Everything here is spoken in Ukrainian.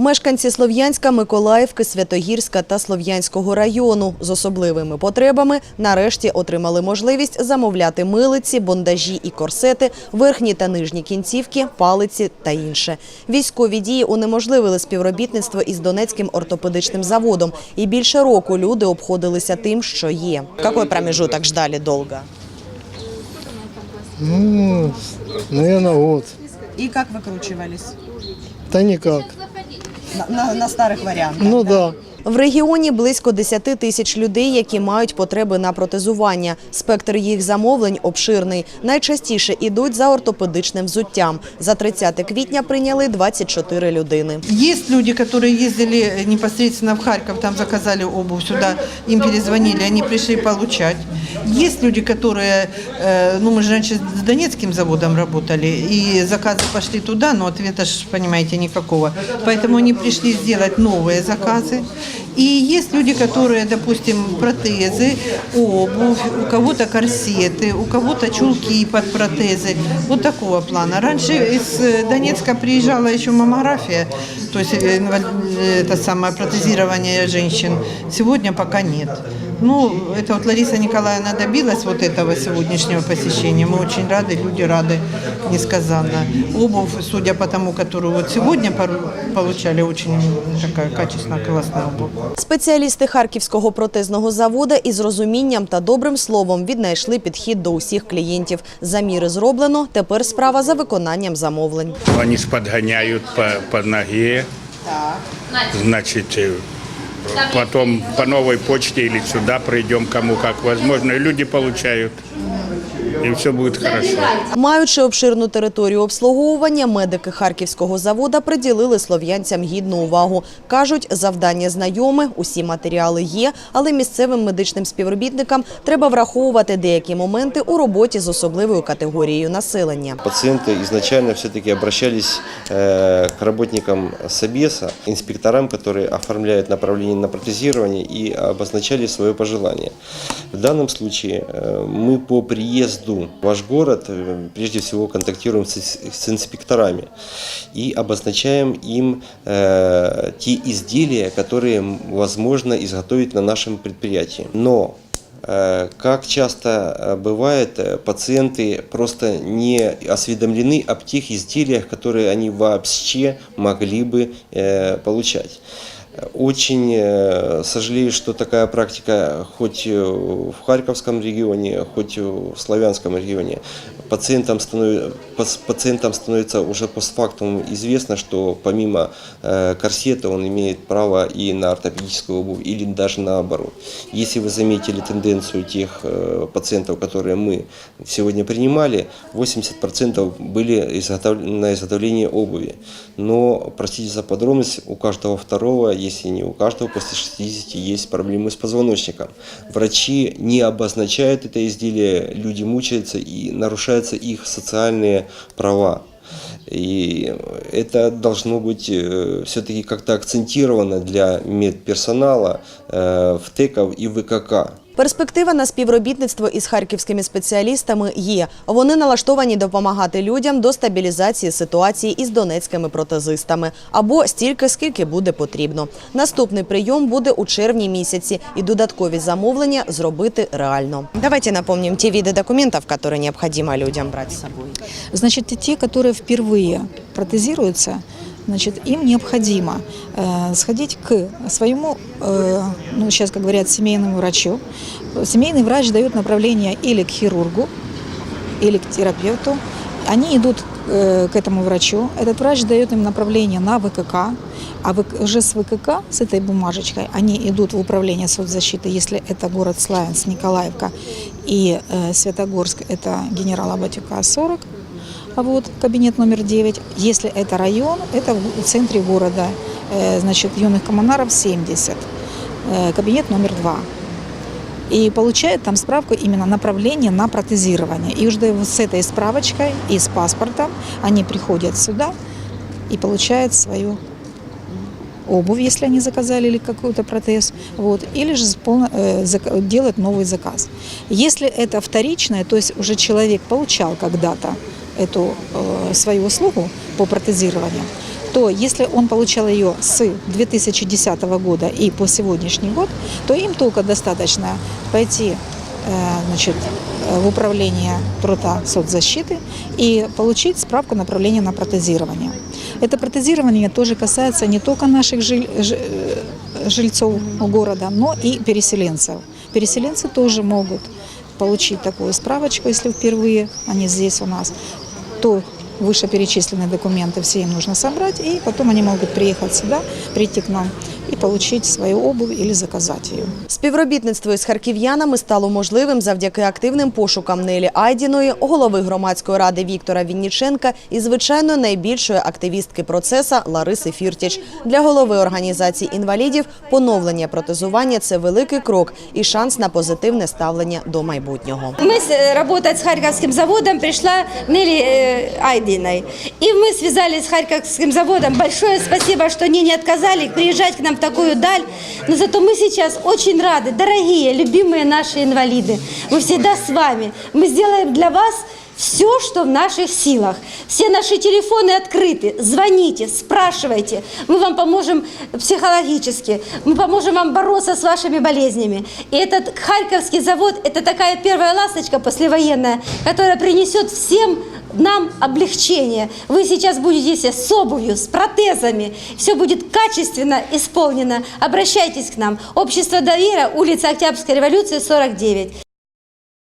Мешканці Слов'янська, Миколаївки, Святогірська та Слов'янського району з особливими потребами нарешті отримали можливість замовляти милиці, бондажі і корсети, верхні та нижні кінцівки, палиці та інше. Військові дії унеможливили співробітництво із Донецьким ортопедичним заводом. І більше року люди обходилися тим, що є. Який промежуток ждали довго? Ну, наверное, год. І як викручувались? Да никак. На, на старих варіантах. Ну да. В регіоні близько 10 тисяч людей, які мають потреби на протезування. Спектр їх замовлень обширний. Найчастіше ідуть за ортопедичним взуттям. За 30 квітня прийняли 24 людини. Есть люди, которые ездили непосредственно в Харьков, там заказали обувь сюда, им перезвонили, они пришли получать. Есть люди, которые, э, ну мы же раньше с Донецким заводом работали, и заказы пошли туда, но ответа, ж, понимаете, никакого. Поэтому они пришли сделать новые заказы. И есть люди, которые, допустим, протезы, обувь, у кого-то корсеты, у кого-то чулки под протезы. Вот такого плана. Раньше из э, Донецка приезжала еще маммография, то есть э, инвалид- э, это самое протезирование женщин. Сегодня пока нет. Ну, это вот Лариса Николаевна добилась вот этого сегодняшнего посещения. Мы очень рады, люди рады, несказанно. Обувь, судя по тому, которую вот сегодня пору- получали, очень такая качественная, классная обувь. Спеціалісти Харківського протезного заводу із розумінням та добрим словом віднайшли підхід до усіх клієнтів. Заміри зроблено. Тепер справа за виконанням замовлень. Они ж подгоняют по, по ноге. Значит, э, потом по новой почте или сюда придем, кому как возможно. И люди получают И все будет хорошо. Маючи обширну територію обслуговування, медики харківського завода приділили слов'янцям гідну увагу. Кажуть, завдання знайоме, усі матеріали є, але місцевим медичним співробітникам треба враховувати деякі моменти у роботі з особливою категорією населення. Пациенты изначально все-таки обращались э, к работникам Собеса, инспекторам, которые оформляют направление на протезирование и обозначали свое пожелание. В данном случае э, мы по приезду в ваш город э, прежде всего контактируем с, с инспекторами и обозначаем им э, те изделия, которые возможно изготовить на нашем предприятии. Но Э, Как часто э, бывает, пациенты просто не осведомлены об тех изделиях, которые они вообще могли бы получать. Очень э, сожалею, что такая практика хоть э, в Харьковском регионе, хоть в Славянском регионе. Пациентам, станов- пациентам становится уже постфактум известно, что помимо э, корсета он имеет право и на ортопедическую обувь, или даже наоборот. Если вы заметили тенденцию тех пациентов, которые мы сегодня принимали, 80% были изготов- на изготовление обуви. Но, простите за подробность, у каждого второго, если не у каждого, после 60 есть проблемы с позвоночником. Врачи не обозначают это изделие, люди мучаются и нарушаются их социальные права. И это должно быть все-таки как-то акцентировано для медперсонала э, в ТЭКов и ВКК. Перспектива на співробітництво із харківськими спеціалістами є. Вони налаштовані допомагати людям до стабілізації ситуації із донецькими протезистами або стільки, скільки буде потрібно. Наступний прийом буде у червні місяці, і додаткові замовлення зробити реально. Давайте напомним ті види документів, які необхідно людям брати з собою. Значит, те, которые впервые протезируются, значит, им необходимо э, сходить к своему, э, ну, сейчас, как говорят, семейному врачу. Семейный врач дает направление или к хирургу, или к терапевту. Они идут э, к этому врачу. Этот врач дает им направление на ВКК, а уже с ВКК, с этой бумажечкой, они идут в управление соцзащиты, если это город Славянск, Николаевка и э, Светогорск, это генерала Батюка 40, а вот кабинет номер 9. Если это район, это в центре города, э, значит, юных коммунаров 70, э, кабинет номер 2. И получает там справку именно направление на протезирование. И уже с этой справочкой и с паспортом они приходят сюда и получают свою обувь, если они заказали или какой-то протез, вот, или же полно- э, зак- делать новый заказ. Если это вторичное, то есть уже человек получал когда-то эту э, свою услугу по протезированию, то если он получал ее с 2010 года и по сегодняшний год, то им только достаточно пойти э, значит, э, в управление труда соцзащиты и получить справку направления на протезирование. Это протезирование тоже касается не только наших э, жильцов города, но и переселенцев. Переселенцы тоже могут получить такую справочку, если впервые они здесь у нас, то вышеперечисленные документы все им нужно собрать, и потом они могут приехать сюда, прийти к нам и получить свою обувь или заказать ее. Співробітництво із харків'янами стало можливим завдяки активним пошукам Нелі Айдіної, голови громадської ради Віктора Вінніченка і, звичайно, найбільшої активістки процеса Лариси Фіртіч. Для голови організації інвалідів поновлення протезування – це великий крок і шанс на позитивне ставлення до майбутнього. Мы с- э, работать с Харьковским заводом пришла Нелли э, Айдиной. И мы связались с Харьковским заводом. Большое спасибо, что они не отказали приезжать к нам в такую даль. Но зато мы сейчас очень рады, дорогие, любимые наши инвалиды. Мы всегда с вами. Мы сделаем для вас все, что в наших силах. Все наши телефоны открыты. Звоните, спрашивайте. Мы вам поможем психологически. Мы поможем вам бороться с вашими болезнями. И этот Харьковский завод – это такая первая ласточка послевоенная, которая принесет всем нам облегчение. Вы сейчас будете с обувью, с протезами. Все будет качественно исполнено. Обращайтесь к нам. Общество доверия, улица Октябрьской революции, 49.